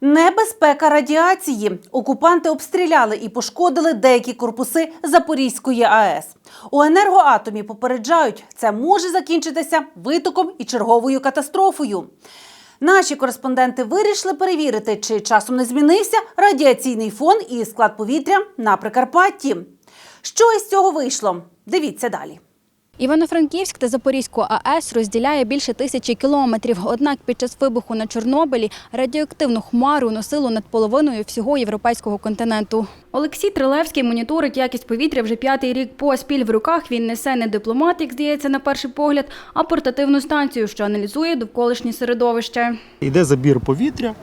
Небезпека радіації. Окупанти обстріляли і пошкодили деякі корпуси Запорізької АЕС. У енергоатомі попереджають, це може закінчитися витоком і черговою катастрофою. Наші кореспонденти вирішили перевірити, чи часом не змінився радіаційний фон і склад повітря на Прикарпатті. Що із цього вийшло? Дивіться далі. Івано-Франківськ та Запорізьку АЕС розділяє більше тисячі кілометрів. Однак під час вибуху на Чорнобилі радіоактивну хмару носило над половиною всього європейського континенту. Олексій Трилевський моніторить якість повітря вже п'ятий рік поспіль. В руках він несе не дипломат, як здається на перший погляд, а портативну станцію, що аналізує довколишнє середовище. Йде забір повітря.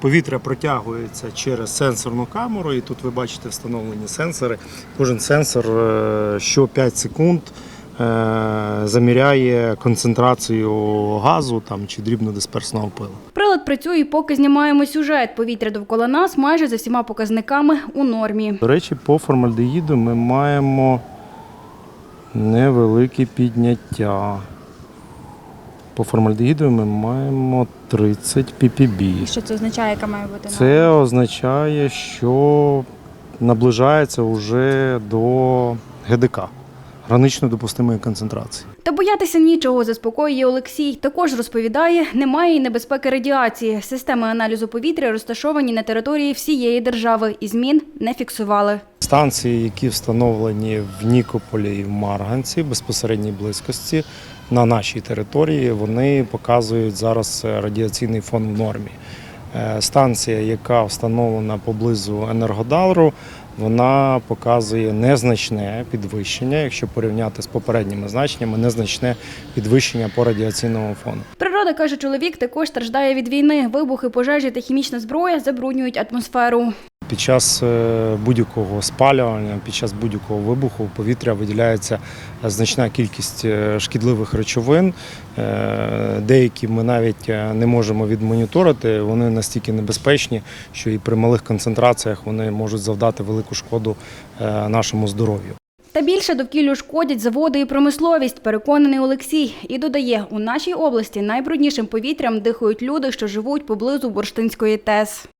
Повітря протягується через сенсорну камеру, і тут ви бачите встановлені сенсори. Кожен сенсор е, що 5 секунд заміряє концентрацію газу там, чи дрібнодисперсного пилу. Прилад працює, поки знімаємо сюжет. Повітря довкола нас майже за всіма показниками у нормі. До речі, по формальдегіду ми маємо невелике підняття. По формальдегіду ми маємо 30 ppb. Що це означає, яка має бути Це означає, що наближається вже до ГДК гранично допустимої концентрації. Та боятися нічого, заспокоює Олексій. Також розповідає, немає й небезпеки радіації. Системи аналізу повітря розташовані на території всієї держави і змін не фіксували. Станції, які встановлені в Нікополі і в Марганці, безпосередній близькості на нашій території, вони показують зараз радіаційний фон в нормі. Е, Станція, яка встановлена поблизу Енергодару, вона показує незначне підвищення, якщо порівняти з попередніми значеннями, незначне підвищення по радіаційному фону. Природа, каже чоловік, також страждає від війни. Вибухи, пожежі та хімічна зброя забруднюють атмосферу. Під час е, будь-якого спалювання, під час будь-якого вибуху в повітря виділяється значна кількість е, шкідливих речовин. Е, Деякі ми навіть е, не можемо відмоніторити. Вони настільки небезпечні, що і при малих концентраціях вони можуть завдати велику шкоду е, нашому здоров'ю. Та більше довкіллю шкодять заводи і промисловість, переконаний Олексій. І додає, у нашій області найбруднішим повітрям дихають люди, що живуть поблизу Бурштинської ТЕС.